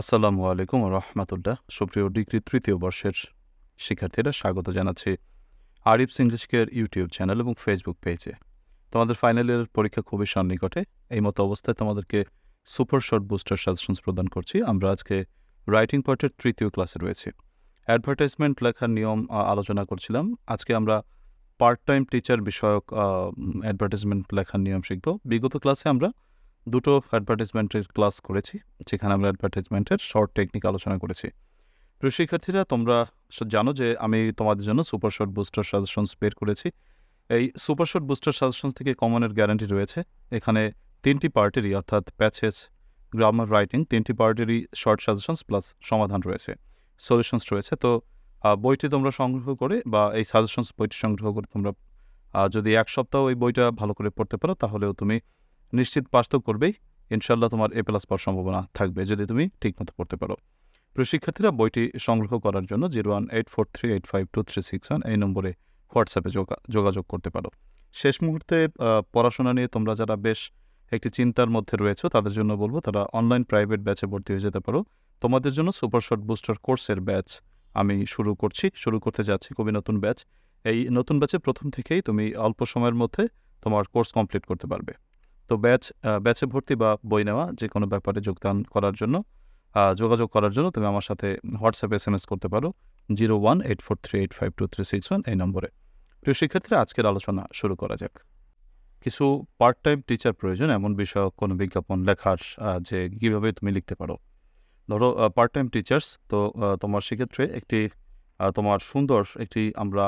আসসালামু আলাইকুম রহমতুল্লাহ। সুপ্রিয় ডিগ্রি তৃতীয় বর্ষের শিক্ষার্থীরা স্বাগত জানাচ্ছি Arif's English care YouTube channel এবং ফেসবুক পেজে। তোমাদের ফাইনাল ইয়ারের পরীক্ষা খুবই সন্নিকটে। এই মতো অবস্থায় তোমাদেরকে সুপার শর্ট বুস্টার সাজেশনস প্রদান করছি। আমরা আজকে রাইটিং পার্টের তৃতীয় ক্লাসে রয়েছি। অ্যাডভার্টাইজমেন্ট লেখার নিয়ম আলোচনা করছিলাম। আজকে আমরা পার্ট টাইম টিচার বিষয়ক অ্যাডভার্টাইজমেন্ট লেখার নিয়ম শিখব। বিগত ক্লাসে আমরা দুটো অ্যাডভার্টাইজমেন্টের ক্লাস করেছি, যেখানে আমরা অ্যাডভার্টাইজমেন্টের শর্ট টেকনিক আলোচনা করেছি। প্রিয় শিক্ষার্থীরা, তোমরা জানো যে আমি তোমাদের জন্য সুপার শর্ট বুস্টার সাজেশনস বের করেছি। এই সুপার শর্ট বুস্টার সাজেশনস থেকে কমনের গ্যারান্টি রয়েছে। এখানে তিনটি পার্টেরই অর্থাৎ প্যাচেস গ্রামার রাইটিং তিনটি পার্টেরই শর্ট সাজেশনস প্লাস সমাধান রয়েছে সলিউশনস রয়েছে। তো বইটি তোমরা সংগ্রহ করে বা এই সাজেশনস বইটি সংগ্রহ করে তোমরা যদি এক সপ্তাহ ওই বইটা ভালো করে পড়তে পারো, তাহলেও তুমি নিশ্চিত পাস তো করবেই। ইনশাল্লাহ তোমার এ প্লাস পাওয়ার সম্ভাবনা থাকবে যদি তুমি ঠিকমতো পড়তে পারো। প্রিয় শিক্ষার্থীরা বইটি সংগ্রহ করার জন্য zero one eight four three eight five two three six one এই নম্বরে হোয়াটসঅ্যাপে যোগা- যোগাযোগ করতে পারো। শেষ মুহূর্তে পড়াশোনা নিয়ে তোমরা যারা বেশ একটি চিন্তার মধ্যে রয়েছে, তাদের জন্য বলব তারা অনলাইন প্রাইভেট ব্যাচে ভর্তি হয়ে যেতে পারো। তোমাদের জন্য সুপার শর্ট বুস্টার কোর্সের ব্যাচ আমি শুরু করছি। শুরু করতে যাচ্ছি খুবই নতুন ব্যাচ। এই নতুন ব্যাচে প্রথম থেকেই তুমি অল্প সময়ের মধ্যে তোমার কোর্স কমপ্লিট করতে পারবে। তো ব্যাচ ব্যাচে ভর্তি বা বই নেওয়া যে কোনো ব্যাপারে যোগদান করার জন্য যোগাযোগ করার জন্য তুমি আমার সাথে হোয়াটসঅ্যাপে এস এম এস করতে পারো zero one eight four three eight five two three six one এই নম্বরে। প্রিয় শিক্ষার্থীরা, আজকের আলোচনা শুরু করা যাক। কিছু পার্ট টাইম টিচার প্রয়োজন, এমন বিষয়ক কোনো বিজ্ঞাপন, লেখার যে কীভাবে তুমি লিখতে পারো। ধরো পার্ট টাইম টিচার্স তো তোমার সেক্ষেত্রে একটি তোমার সুন্দর একটি আমরা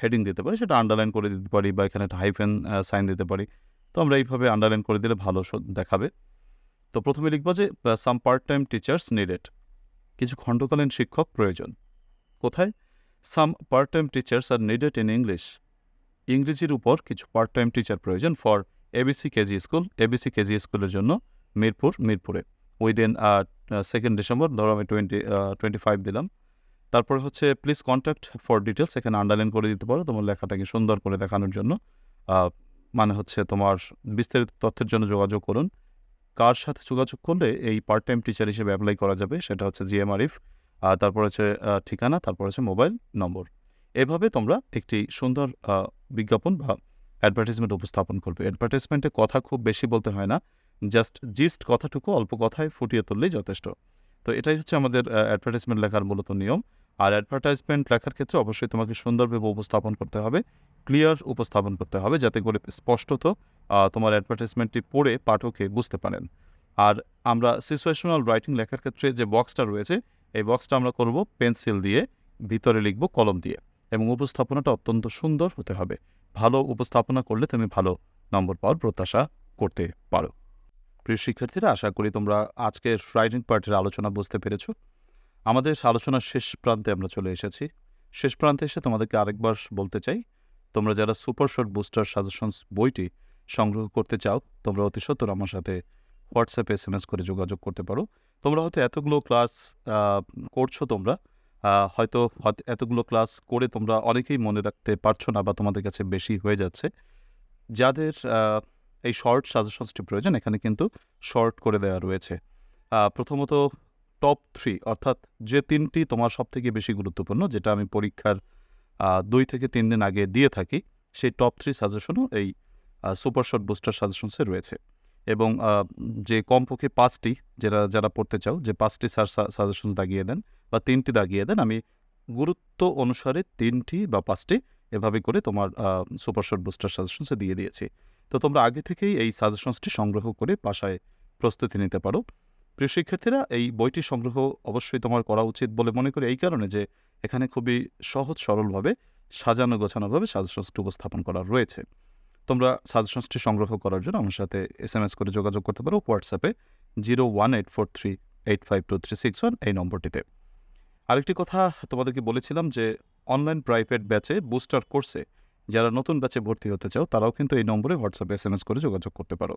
হেডিং দিতে পারি, সেটা আন্ডারলাইন করে দিতে পারি বা এখানে একটা হাইফেন সাইন দিতে পারি। তো আমরা এইভাবে আন্ডারলাইন করে দিলে ভালো দেখাবে। তো প্রথমে লিখব যে some part time teachers needed কিছু খণ্ডকালীন শিক্ষক প্রয়োজন। কোথায়? Some part time teachers are needed in English ইংরেজির উপর কিছু পার্ট টাইম টিচার প্রয়োজন for ABC KG school ABC KG স্কুলের জন্য মিরপুর, মিরপুরে। উইদিন সেকেন্ড ডিসেম্বর ধরো আমি টোয়েন্টি টোয়েন্টি ফাইভ দিলাম। তারপরে হচ্ছে প্লিজ কন্ট্যাক্ট ফর ডিটেলস এখানে আন্ডারলাইন করে দিতে পারো তোমার লেখাটাকে সুন্দর করে দেখানোর জন্য। মানে হচ্ছে তোমার বিস্তারিত তথ্যের জন্য যোগাযোগ করুন। কার সাথে যোগাযোগ করলে এই পার্ট টাইম টিচার হিসেবে অ্যাপ্লাই করা যাবে সেটা হচ্ছে জিএম আরিফ আর তারপর হচ্ছে ঠিকানা, তারপর হচ্ছে মোবাইল নম্বর এভাবে তোমরা একটি সুন্দর বিজ্ঞাপন বা অ্যাডভার্টাইজমেন্ট উপস্থাপন করবে। অ্যাডভার্টাইজমেন্টে কথা খুব বেশি বলতে হয় না জাস্ট জিস্ট কথাটুকু অল্প কথায় ফুটিয়ে তুললেই যথেষ্ট। তো এটাই হচ্ছে আমাদের অ্যাডভার্টাইজমেন্ট লেখার মূলত নিয়ম। আর অ্যাডভার্টাইজমেন্ট লেখার ক্ষেত্রে অবশ্যই তোমাকে সুন্দরভাবে উপস্থাপন করতে হবে। ক্লিয়ার উপস্থাপন করতে হবে যাতে করে স্পষ্টত তোমার অ্যাডভার্টাইজমেন্টটি পড়ে পাঠকে বুঝতে পারেন। আর আমরা সিচুয়েশনাল রাইটিং লেখার ক্ষেত্রে যে বক্সটা রয়েছে, এই বক্সটা আমরা করব পেন্সিল দিয়ে, ভিতরে লিখব কলম দিয়ে এবং উপস্থাপনাটা অত্যন্ত সুন্দর হতে হবে। ভালো উপস্থাপনা করলে তুমি ভালো নম্বর পাওয়ার প্রত্যাশা করতে পারো। প্রিয় শিক্ষার্থীরা, আশা করি তোমরা আজকের রাইটিং পার্টির আলোচনা বুঝতে পেরেছ। আমাদের আলোচনার শেষ প্রান্তে আমরা চলে এসেছি। শেষ প্রান্তে এসে তোমাদেরকে আরেকবার বলতে চাই, তোমরা যারা সুপার শর্ট বুস্টার সাজেশনস বইটি সংগ্রহ করতে চাও, তোমরা অতি সত্তর আমার সাথে হোয়াটসঅ্যাপে এস এম এস করে যোগাযোগ করতে পারো। তোমরা হয়তো এতগুলো ক্লাস করছ তোমরা হয়তো এতগুলো ক্লাস করে তোমরা অনেকেই মনে রাখতে পারছ না বা তোমাদের কাছে বেশি হয়ে যাচ্ছে। যাদের এই শর্ট সাজেশনসটি প্রয়োজন, এখানে কিন্তু শর্ট করে দেওয়া রয়েছে। প্রথমত টপ থ্রি অর্থাৎ যে তিনটি তোমার সব থেকে বেশি গুরুত্বপূর্ণ, যেটা আমি পরীক্ষার দুই থেকে তিন দিন আগে দিয়ে থাকি, সেই টপ থ্রি সাজেশনও এই সুপার শর্ট বুস্টার সাজেশনসে রয়েছে। এবং যে কমপক্ষে পাঁচটি যারা যারা পড়তে চাও, যে পাঁচটি সাজেশন দাগিয়ে দেন বা তিনটি দাগিয়ে দেন, আমি গুরুত্ব অনুসারে তিনটি বা পাঁচটি এভাবে করে তোমার সুপার শর্ট বুস্টার সাজেশনসে দিয়ে দিয়েছি। তো তোমরা আগে থেকেই এই সাজেশনসটি সংগ্রহ করে বাসায় প্রস্তুতি নিতে পারো। প্রিয় শিক্ষার্থীরা, এই বইটি সংগ্রহ অবশ্যই তোমার করা উচিত বলে মনে করি এই কারণে যে এখানে খুবই সহজ, সরলভাবে সাজানো, গোছানোভাবে সাজেশনসটি উপস্থাপন করা রয়েছে। তোমরা সাজেশনসটি সংগ্রহ করার জন্য আমার সাথে এস এম এস করে যোগাযোগ করতে পারো হোয়াটসঅ্যাপে zero one eight four three eight five two three six one এই নম্বরটিতে। আরেকটি কথা তোমাদেরকে বলেছিলাম যে অনলাইন প্রাইভেট ব্যাচে বুস্টার কোর্সে যারা নতুন ব্যাচে ভর্তি হতে চাও, তারাও কিন্তু এই নম্বরে হোয়াটসঅ্যাপে এস এম এস করে যোগাযোগ করতে পারো।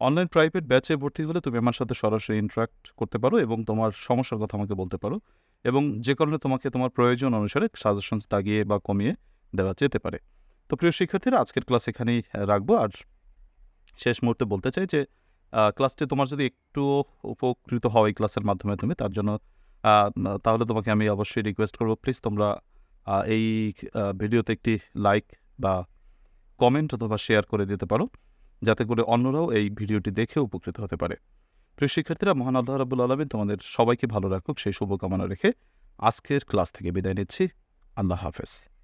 অনলাইন প্রাইভেট ব্যাচে ভর্তি হলে তুমি আমার সাথে সরাসরি ইন্টারাক্ট করতে পারো এবং তোমার সমস্যার কথা আমাকে বলতে পারো এবং যে কারণে তোমাকে তোমার প্রয়োজন অনুসারে সাজেশনস দাগিয়ে বা কমিয়ে দেওয়া যেতে পারে। তো প্রিয় শিক্ষার্থীরা, আজকের ক্লাস এখানেই রাখব। আর শেষ মুহূর্তে বলতে চাই যে ক্লাসটি তোমার যদি একটু উপকৃত হয় ক্লাসের মাধ্যমে তুমি, তার জন্য তাহলে তোমাকে আমি অবশ্যই রিকোয়েস্ট করব। প্লিজ তোমরা এই ভিডিওতে একটি লাইক বা কমেন্ট অথবা শেয়ার করে দিতে পারো। যাতে করে অন্যরাও এই ভিডিওটি দেখে উপকৃত হতে পারে। প্রিয় শিক্ষার্থীরা, মহান আল্লাহ রাবুল আলমিন তোমাদের সবাইকে ভালো রাখুক, সেই শুভকামনা রেখে আজকের ক্লাস থেকে বিদায় নিচ্ছি। আল্লাহ হাফেজ।